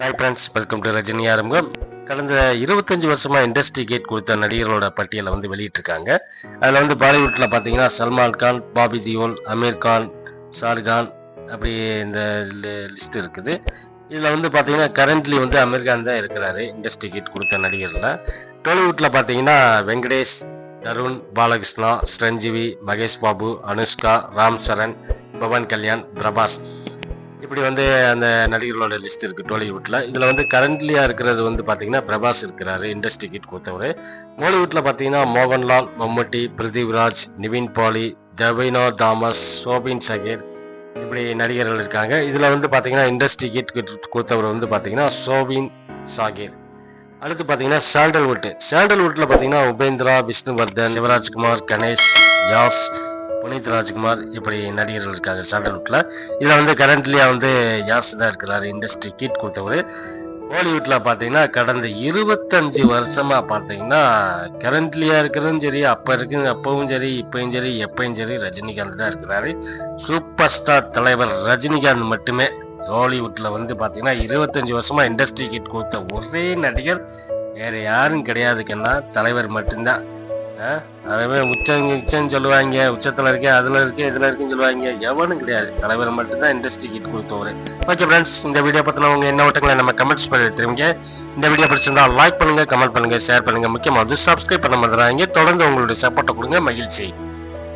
Hi friends welcome to Rajini ஆரம்பம் கடந்த இருபத்தஞ்சு வருஷமா இண்டஸ்ட்ரி கேட் கொடுத்த நடிகர்களோட பட்டியலை வந்து வெளியிட்டிருக்காங்க. அதில் வந்து பாலிவுட்டில் பார்த்தீங்கன்னா சல்மான் கான் பாபி தியோல் அமீர் கான் ஷாருகான் அப்படி இந்த லிஸ்ட் இருக்குது. இதில் வந்து பார்த்தீங்கன்னா கரண்ட்லி வந்து அமீர் கான் தான் இருக்கிறாரு இண்டஸ்ட்ரி கேட் கொடுத்த நடிகரில். டோலிவுட்டில் பார்த்தீங்கன்னா வெங்கடேஷ் தருண் பாலகிருஷ்ணா ஸ்ரஞ்சீவி மகேஷ் பாபு அனுஷ்கா ராம் சரண் பவன் கல்யாண் பிரபாஸ். இப்படி வந்து அந்த நடிகர்களோட லிஸ்ட் இருக்கு டோலிவுட்டில் இதுல வந்து கரண்ட்லியா இருக்கிறது வந்து பாத்தீங்கன்னா பிரபாஸ் இருக்கிறாரு இண்டஸ்ட்ரி கிட் கொடுத்தவர். மாலிவுட்ல பாத்தீங்கன்னா மோகன்லால் மம்முட்டி பிருத்திவிராஜ் நிவின் பாலி ஜபைனோ தாமஸ் சோபின் சகீர் இப்படி நடிகர்கள் இருக்காங்க. இதுல வந்து பாத்தீங்கன்னா இண்டஸ்ட்ரி கிட் கொடுத்தவர் வந்து பாத்தீங்கன்னா சோபின் சாகீர் அடுத்து பாத்தீங்கன்னா சாண்டல்வுட் சாண்டல்வுட்ல பாத்தீங்கன்னா உபேந்திரா விஷ்ணுவர்தன் சிவராஜ்குமார் கணேஷ் யாஸ் புனித் ராஜ்குமார் இப்படி நடிகர்கள் இருக்காங்க. சாண்டல்வுட்ல இதுல வந்து கரண்ட்லியாக வந்து ஜாஸ்தி தான் இருக்கிறார். இண்டஸ்ட்ரி கீட் கொடுத்தவர். பாலிவுட்ல பாத்தீங்கன்னா கடந்த இருபத்தஞ்சு வருஷமா பாத்தீங்கன்னா கரண்ட்லியா இருக்கிறதும் சரி அப்ப இருக்கு அப்பவும் சரி இப்பயும் சரி எப்பயும் சரி ரஜினிகாந்த் தான் இருக்கிறாரு. சூப்பர் ஸ்டார் தலைவர் ரஜினிகாந்த் மட்டுமே ஹாலிவுட்ல வந்து பாத்தீங்கன்னா இருபத்தஞ்சு வருஷமா இண்டஸ்ட்ரி கிட் கொடுத்த ஒரே நடிகர் வேற யாரும் கிடையாதுக்குன்னா தலைவர் மட்டும்தான். ஆஹ் அதே உச்சம் உச்சம்னு சொல்லுவாங்க. உச்சத்தில் இருக்கே அதில் இருக்கே இதில் இருக்குன்னு சொல்லுவாங்க. எவனும் கிடையாது. தலைவர் மட்டும்தான் இண்டஸ்ட்ரி கிட் கொடுத்தவரு. ஓகே ஃப்ரெண்ட்ஸ் இந்த வீடியோ பற்றின உங்கள் என்ன ஓட்டங்களை நம்ம கமெண்ட்ஸ் பண்ணி எடுத்துருவீங்க இந்த வீடியோ பிடிச்சிருந்தா லைக் பண்ணுங்கள் கமெண்ட் பண்ணுங்கள் ஷேர் பண்ணுங்க. முக்கியமாக வந்து சப்ஸ்கிரைப் பண்ண மறந்துடாதீங்க. தொடர்ந்து உங்களுடைய சப்போர்ட்டை கொடுங்க. மகிழ்ச்சி.